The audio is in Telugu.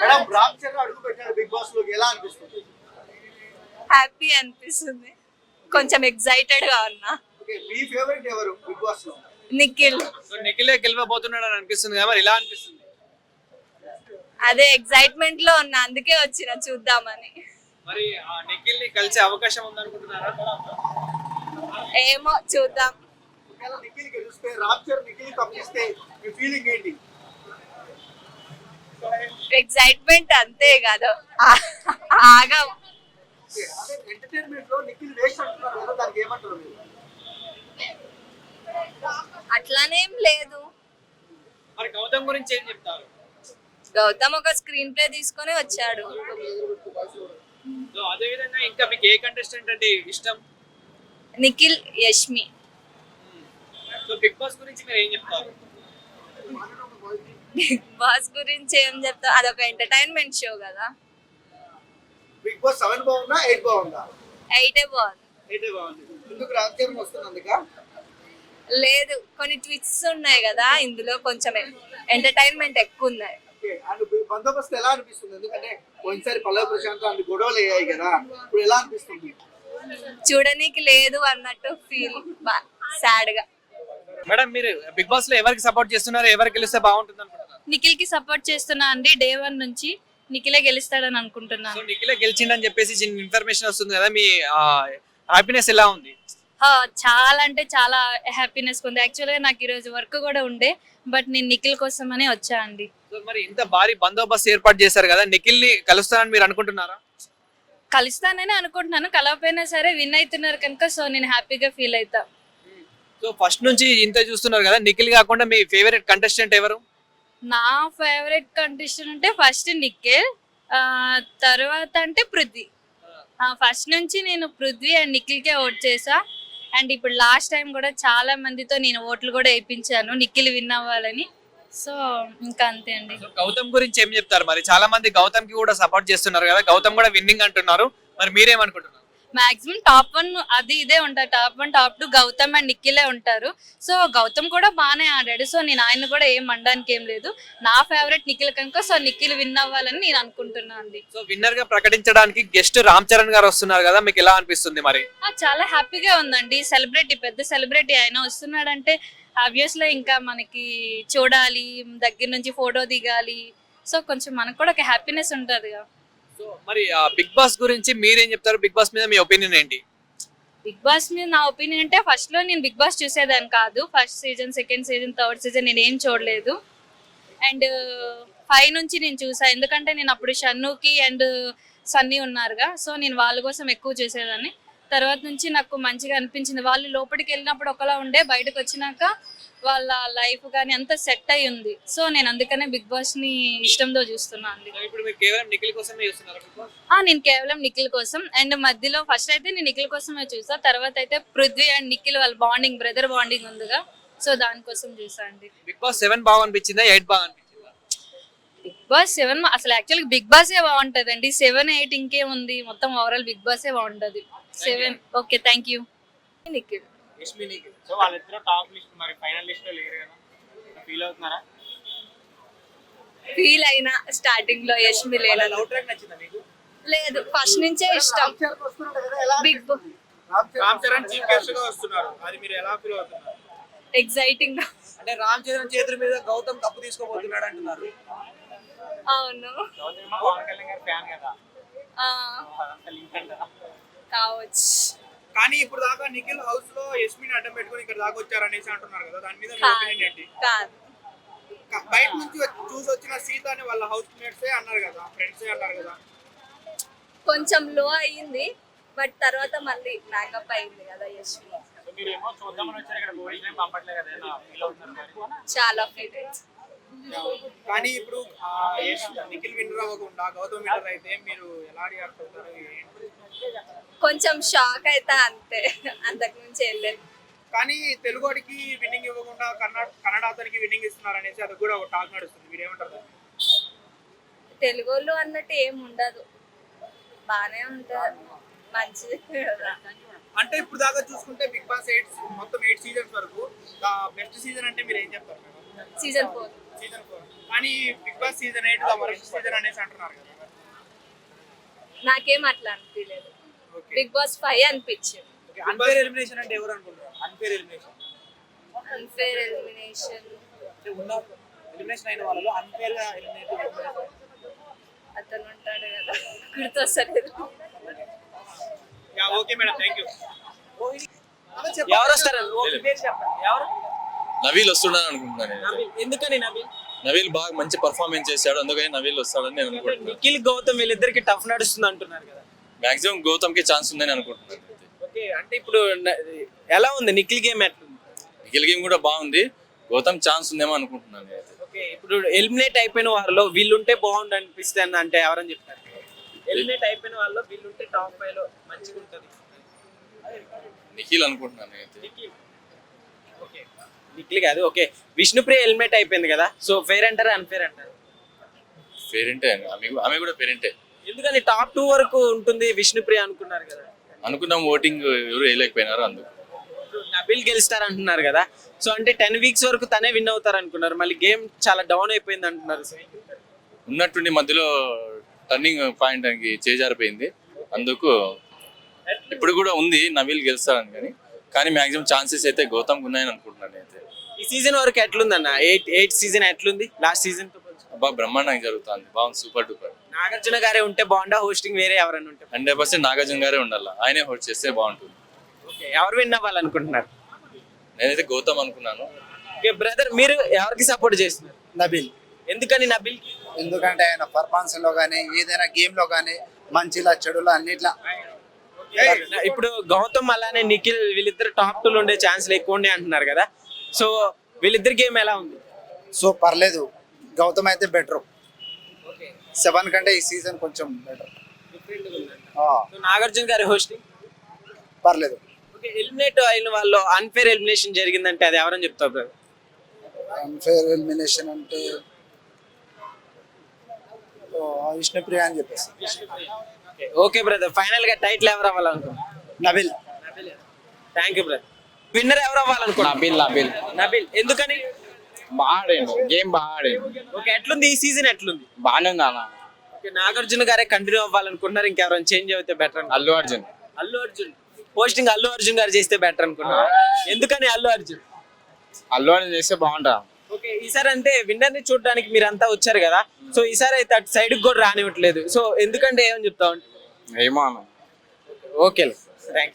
మేడం రామ్ చరణ్ అడుగు పెట్టాడు బిగ్ బాస్లోకి. ఎలా అనిపిస్తుంది? హ్యాపీ అనిపిస్తుంది. కొంచెం ఎక్సైటెడ్గా ఉన్నా. ఓకే మీ ఫేవరెట్ ఎవరు బిగ్ బాస్లో? నిఖిల్. సో నిఖిలే గెలవబోతున్నాడు అని అనిపిస్తుంది మరి ఇలా అనిపిస్తుంది? అదే ఎక్సైట్మెంట్లో ఉన్నా అందుకే వచ్చిన చూద్దామని. మరి ఆ నిఖిల్ని కలిసే అవకాశం ఉందనుకుంటున్నారా? ఏమో చూద్దాం. నిఖిల్ గెలిస్తే రామ్ చరణ్ నిఖిల్ తప్పిస్తే మీ ఫీలింగ్ ఏంటి? ఎక్సైట్మెంట్ అంతే కదా. ఆగా. ఓకే, అదే ఎంటర్టైన్మెంట్లో నిఖిల్ వేస్ట్ అంటున్నారు కదా దానికి ఏమంటారు మీరు అట్లానేం లేదు. మరి గౌతమ్ గురించి ఏం చెప్తారు? గౌతమ్ ఒక స్క్రీన్ ప్లే తీసుకొని వచ్చాడు. సో అదే విధంగా ఇంకా మీకు ఏ కంటెస్టెంట్ అంటే ఇష్టం? Nikhil Yashmi. So big boss గురించి మీరు ఏం చెప్తారు? బాస్ గురించి ఏం చెప్తా అదొక ఎంటర్టైన్మెంట్ షో కదా. బిగ్ బాస్ సెవెన్ బాగుందా? ఎయిట్ బాగుందా? ఎయిటే బాగుంది. ఎయిట్ బాగుంది. ఎందుకు చరణ్ వస్తున్నందుక లేదు కొన్ని ట్విట్స్ ఉన్నాయి కదా ఇందులో కొంచెం ఎంటర్టైన్మెంట్ ఎక్కువ ఉన్నాయి. ఓకే అండ్ బందోబస్తు ఎలా అనిపిస్తుంది? ఎందుకంటే పోయినసారి పల్లవి ప్రశాంత్ అండ్ గొడవలు అయ్యాయి కదా ఇప్పుడు ఎలా అనిపిస్తుంది? చూడనీకి లేదు అన్నట్టు ఫీల్ సాడ్గా. మేడం మీరు బిగ్ బాస్లో ఎవరికి సపోర్ట్ చేస్తున్నారు ఎవరికి గెలిస్తే బాగుంటుంది నిఖిల్కి సపోర్ట్ చేస్తున్నా అండి డే వన్ నుంచి నిఖిలే గెలుస్తాడని అనుకుంటున్నాను. సో నిఖిలే గెలిచిండని చెప్పేసి చిన్న ఇన్ఫర్మేషన్ వస్తుంది కదా మీ హ్యాపీనెస్ ఎలా ఉంది? చాలా అంటే చాలా హ్యాపీనెస్ ఉంది. యాక్చువల్గా నాకు ఈరోజు వర్క్ కూడా ఉండే బట్ నేను నిఖిల్ కోసమనే వచ్చా అండి. సో మరి ఇంత భారీ బందోబస్తు ఏర్పాటు చేశారు కదా నిఖిల్ని కలుస్తానని మీరు అనుకుంటున్నారా? కలుస్తానని అనుకుంటున్నాను కలవపోయినా సరే విన్ అవుతున్నారు కనుక సో నేను హ్యాపీగా ఫీల్ అవుతా. సో ఫస్ట్ నుంచి ఇంత చూస్తున్నారు కదా నిఖిల్ కాకుండా మీ ఫేవరెట్ కంటెస్టెంట్ ఎవరు? నా ఫేవరెట్ కంటెస్టెంట్ అంటే ఫస్ట్ నిఖిల్ ఆ, తర్వాత అంటే పృథ్వీ. ఫస్ట్ నుంచి నేను పృథ్వీ అండ్ నిఖిల్కే ఓట్ చేసా. అండ్ ఇప్పుడు లాస్ట్ టైం కూడా చాలా మందితో నేను ఓట్లు కూడా వేయించాను నిఖిల్ విన్ అవ్వాలని. సో ఇంకా అంతే అండి. గౌతమ్ గురించి ఏం చెప్తారు మరి? చాలా మంది గౌతమ్కి కూడా సపోర్ట్ చేస్తున్నారు కదా గౌతమ్ కూడా విన్నింగ్ అంటున్నారు. మరి మీరేమనుకుంటున్నారు? మాక్సిమం టాప్ వన్ అది ఇదే ఉంటారు top one top two Gautham and నిఖిలే ఉంటారు. సో గౌతమ్ కూడా బాగానే ఆడాడు. సో నేను ఆయన కూడా ఏం అనడానికి ఏం లేదు. నా ఫేవరెట్ నిఖిల్ కనుక సో నిఖిల్ విన్ అవ్వాలని నేను అనుకుంటున్నా అండి. సో విన్నర్గా ప్రకటించడానికి గెస్ట్ రామ్ చరణ్ గారు వస్తున్నారు కదా మీకు ఎలా అనిపిస్తుంది మరి? చాలా హ్యాపీగా ఉందండి. సెలబ్రిటీ పెద్ద సెలబ్రిటీ ఆయన వస్తున్నాడంటే ఆబ్వియస్లీ ఇంకా మనకి చూడాలి దగ్గర నుంచి ఫోటో దిగాలి. సో కొంచెం మనకు కూడా ఒక హ్యాపీనెస్ ఉంటుంది సో మరి బిగ్ బాస్ గురించి మీరేం చెప్తారు? బిగ్ బాస్ మీద మీ ఒపీనియన్ ఏంటి? బిగ్ బాస్ మీద నా ఒపీనియన్ అంటే ఫస్ట్లో నేను బిగ్ బాస్ చూసేదాన్ని కాదు. First season second season third season నేను ఏం చూడలేదు. అండ్ ఫైవ్ నుంచి నేను చూసా. ఎందుకంటే నేను అప్పుడు షన్నుకి అండ్ సన్నీ ఉన్నారుగా సో నేను వాళ్ళ కోసం ఎక్కువ చూసేదాన్ని. తర్వాత నుంచి నాకు మంచిగా అనిపించింది. వాళ్ళు లోపలికి వెళ్ళినప్పుడు ఒకలా ఉండే బయటకు వచ్చినాక వాళ్ళ లైఫ్ కానీ అంతా సెట్ అయి ఉంది. సో నేను అందుకనే బిగ్ బాస్ని ఇష్టంతో చూస్తున్నా అండి సో ఇప్పుడు మీరు కేవలం నిఖిల్ కోసమే చూస్తున్నారు బిగ్ బాస్? ఆ, నేను కేవలం నిఖిల్ కోసం. అండ్ మధ్యలో ఫస్ట్ అయితే నేను నిఖిల్ కోసమే చూసా. తర్వాత అయితే పృథ్వీ అండ్ నిఖిల్ వాళ్ళ బాండింగ్ బ్రదర్ బాండింగ్ ఉందిగా. సో దానికోసం చూసా అండి బిగ్ బాస్ సెవెన్ బాగా అనిపించిందా ఎయిట్ బాగా బిగ్ బాస్ సెవెన్ అసలు యాక్చువల్గా బిగ్ బాసే బాగుంటది అండి సెవెన్ ఎయిట్ ఇంకేముంది మొత్తం ఓవరాల్ బిగ్ బాసే బాగుంటది. Seven okay thank you Nikhil so వాళ్ళిద్దరు టాప్ లిస్ట్ మరి ఫైనల్ లిస్ట్లో లేరు కదా. ఫీల్ అవుతున్నారా? ఫీల్ అయినా స్టార్టింగ్లో లేదు ఫస్ట్ నుంచే ఇష్టం. బిగ్? రామ్ చరణ్ చీఫ్ గెస్ట్గా వస్తున్నారు. అది మీరు ఎలా ఫీల్ అవుతున్నారు? ఎక్సైటింగ్ అంటే రామ్ చరణ్ చేతుల మీద గౌతమ్ కప్పు తీసుకోబోతున్నాడు అంటున్నారు. అవును. పవన్ కళ్యాణ్ గారి ఫ్యాన్ కదా. కావచ్చు. కానీ ఇప్పుడు దాకా నిఖిల్ హౌస్లో ఎస్మిని అడ్డం పెట్టుకొని ఇక్కడ దాకా వచ్చారు అనేసి అంటున్నారు కదా దాని మీద మీ కాదు ఒపీనియన్ ఏంటి? కాదు. క- బయట నుంచి చూసి వచ్చిన సీత అని వాళ్ళ హౌస్ మేట్సే అన్నారు కదా ఫ్రెండ్సే అన్నారు కదా? కొంచెం లో అయ్యింది బట్ తర్వాత మళ్ళీ మేకప్ అయింది కదా అవుతున్నారు చాలా కానీ ఇప్పుడు నిఖిల్ విన్నర్ అవ్వకుండా గౌతమ్ విన్నర్ అయితే మీరు ఎలా రియాక్ట్ అవుతారు? కొంచెం షాక్ అయితే అంతే. అంతకు మించి వెళ్ళలేదు కానీ తెలుగుడికి విన్నింగ్ ఇవ్వకుండా కన్నడ కన్నడ అతనికి విన్నింగ్ ఇస్తున్నారు అనేసి అది కూడా ఒక టాక్ నడుస్తుంది. మీరు ఏమంటారు? తెలుగు వాళ్ళు అన్నట్టు ఏం ఉండదు. బానే ఉంటది. మంచిది అంటే ఇప్పుడు దాకా చూసుకుంటే బిగ్ బాస్ ఎయిట్ మొత్తం ఎయిట్ సీజన్స్ వరకు బెస్ట్ సీజన్ అంటే మీరు ఏం చెప్తారు సీజన్ ఫోర్. Season four. కానీ బిగ్ బాస్ సీజన్ ఎయిట్ వరకు సీజన్ అనేసి అంటున్నారు కదా. నాకేం అట్లా అనిపించలేదు బిగ్ బాస్ ఫైవ్ అనిపించింది. అన్ఫేర్ ఎలిమినేషన్ అంటే ఎవరు అనుకుంటారు? అన్ఫేర్ ఎలిమినేషన్ అన్ఫేర్ ఎలిమినేషన్ అంటే ఉన్న ఎలిమినేషన్ అయిన వాళ్ళలో అన్ఫేర్గా ఎలిమినేట్ అతను ఉంటాడు కదా గుర్తొస్తలేదు. Yeah okay madam thank you ఎవరు వస్తారు? ఓకే పేరు చెప్పండి. ఎవరు? నవీల్ వస్తున్నాడు అనుకుంటున్నాను ఎందుకని నబీల్ నవీల్ బాగా మంచి పర్ఫార్మెన్స్ చేశాడు అందుకని నవీల్ వస్తాడని నేను అనుకుంటున్నాను నిఖిల్ గౌతమ్ వీళ్ళిద్దరికి టఫ్ నడుస్తుంది అంటున్నారు కదా. మాక్సిమం గౌతమ్కి ఛాన్స్ ఉందని అనుకుంటున్నాను. ఓకే అంటే ఇప్పుడు ఎలా ఉంది? నిఖిల్ గేమ్ నిఖిల్ గేమ్ కూడా బాగుంది. గౌతమ్ ఛాన్స్ ఉందేమో అనుకుంటున్నాను. ఓకే ఇప్పుడు ఎలిమినేట్ అయిపోయిన వారిలో వీళ్ళుంటే బాగుండు అనిపిస్తుంది అంటే ఎవరని చెప్తారు? ఎలిమినేట్ అయిపోయిన వాళ్ళలో వీళ్ళుంటే టాప్ ఫైవ్లో మంచిగా ఉంటుంది. నిఖిల్ అనుకుంటున్నాను నేనైతే. ఓకే నిఖిల్ కాదు ఓకే. విష్ణుప్రియ ఎలిమినేట్ అయిపోయింది కదా సో ఫేర్ అంటారా అన్ఫేర్ అంటారు? పేరెంటే ఆమె కూడా- ఆమె కూడా పేరెంటే ఎందుకని టాప్ టూ వరకు ఉంటుంది విష్ణుప్రియ అనుకున్నారు కదా. అనుకున్నాం ఓటింగ్ ఎవరు వేయలేకపోయినారు అందుకు. నబిల్ గెలుస్తారు అంటున్నారు కదా. సో అంటే టెన్ వీక్స్ వరకు తనే విన్ అవుతారు అనుకున్నారు మళ్ళీ గేమ్ చాలా డౌన్ అయిపోయింది అంటున్నారు. ఉన్నట్టుండి మధ్యలో టర్నింగ్ పాయింట్ అని చేజారిపోయింది. అందుకు ఇప్పుడు కూడా ఉంది నవీల్ గెలుస్తాడని కానీ కానీ మాక్సిమం ఛాన్సెస్ అయితే గౌతమ్ ఉన్నాయని అనుకుంటున్నాను నేనైతే. ఈ సీజన్ వరకు ఎట్లుందన్న? ఎయిట్ ఎయిట్ సీజన్ ఎట్లుంది? Last season? బాగా బ్రహ్మాండంగా జరుగుతుంది. బాగుంది సూపర్ డూపర్. నాగార్జున గారే ఉంటే బాగుండా? హోస్టింగ్ వేరే ఎవరైనా ఉంటే హండ్రెడ్ పర్సెంట్ నాగార్జున గారే ఉండాలి? ఆయనే హోస్ట్ చేస్తే బాగుంటుంది. ఓకే ఎవరు విన్ అవ్వాలనుకుంటున్నారు? నేనైతే గౌతమ్ అనుకున్నాను. ఓకే బ్రదర్ మీరు ఎవరికి సపోర్ట్ చేస్తున్నారు? నబిల్. ఎందుకని నబిల్ ఎందుకంటే ఆయన పర్ఫార్మెన్స్లో కానీ ఏదైనా గేమ్లో కానీ మంచిలా చెడులా అన్నిట్లా. ఇప్పుడు గౌతమ్ అలానే నిఖిల్ వీళ్ళిద్దరు టాప్ టూ ఉండే ఛాన్స్లు ఎక్కువ ఉండే అంటున్నారు కదా. సో వీళ్ళిద్దరి గేమ్ ఎలా ఉంది? సో పర్లేదు. గౌతమ్ అయితే బెటర్ సెవెన్ కంటే ఈ సీజన్ కొంచెం బెటర్ సో నాగార్జున గారి హోస్టింగ్ పర్లేదు. ఓకే ఎలిమినేట్ అయిన వాళ్ళు అన్ఫేర్ ఎలిమినేషన్ జరిగిందంటే అది ఎవరని చెప్తారు బ్రదర్ అన్ఫేర్ ఎలిమినేషన్ అంటే ఓ, విష్ణుప్రియ అని చెప్పేసి. ఓకే బ్రదర్ ఫైనల్గా టైటిల్ ఎవరు అవ్వాలనుకుంటున్నారు Nabeel. Thank you brother winner ఎవరు అవ్వాలనుకుంటున్నారు నబిల్ నబిల్. నబిల్. ఎందుకని? బాగా గేమ్ బాగా ఓకే ఎట్లుంది? ఈ సీజన్ ఎట్లుంది? బాగానే ఉంది అన్న. ఓకే నాగార్జున గారే కంటిన్యూ అవ్వాలనుకుంటున్నారు ఇంకెవరైనా చేంజ్ అయితే బెటర్ అల్లు అర్జున్. అల్లు అర్జున్. పోస్టింగ్ అల్లు అర్జున్ గారు చేస్తే బెటర్ అనుకున్నారు ఎందుకని అల్లు అర్జున్? అల్లు అర్జున్ చేస్తే బాగుంటా ఓకే ఈసారి అంటే విన్నర్ని చూడడానికి మీరంతా వచ్చారు కదా. సో ఈసారి అయితే అటు సైడ్ కూడా రానివ్వట్లేదు. సో ఎందుకంటే ఏమని చెప్తా ఏమో అన్న. Okay thank